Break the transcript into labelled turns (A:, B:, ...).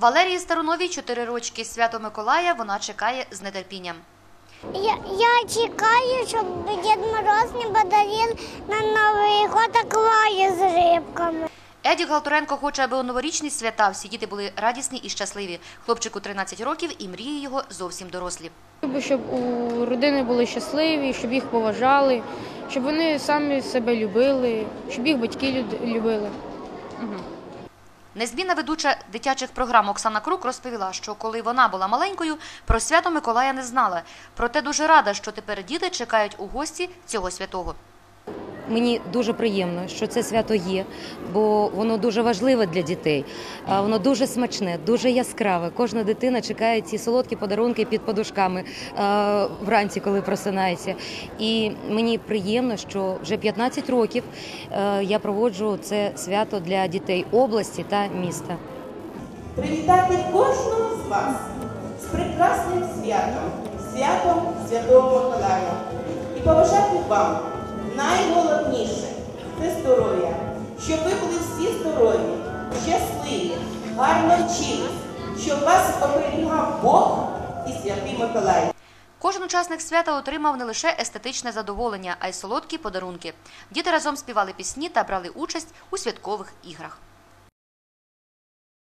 A: Валерії Старуновій 4 рочки свято Миколая вона чекає з нетерпінням.
B: Я, я чекаю, щоб Дід Мороз не подарив на Новий год акваріум з рибками.
A: Едік Галторенко хоче, аби у новорічні свята всі діти були радісні і щасливі. Хлопчику 13 років і мрії його зовсім дорослі.
C: Щоб у родини були щасливі, щоб їх поважали, щоб вони самі себе любили, щоб їх батьки люд- любили.
A: Незмінна ведуча дитячих програм Оксана Крук розповіла, що коли вона була маленькою, про свято Миколая не знала. Проте дуже рада, що тепер діти чекають у гості цього святого.
D: Мені дуже приємно, що це свято є, бо воно дуже важливе для дітей. Воно дуже смачне, дуже яскраве. Кожна дитина чекає ці солодкі подарунки під подушками вранці, коли просинається. І мені приємно, що вже 15 років я проводжу це свято для дітей області та міста.
E: привітати кожного з вас з прекрасним святом, святом Святого Миколая. І побажати вам найголовніше це здоров'я, щоб ви були всі здорові, щасливі, гарно вчились, щоб вас оберігав Бог і святий Миколай.
A: Кожен учасник свята отримав не лише естетичне задоволення, а й солодкі подарунки. Діти разом співали пісні та брали участь у святкових іграх.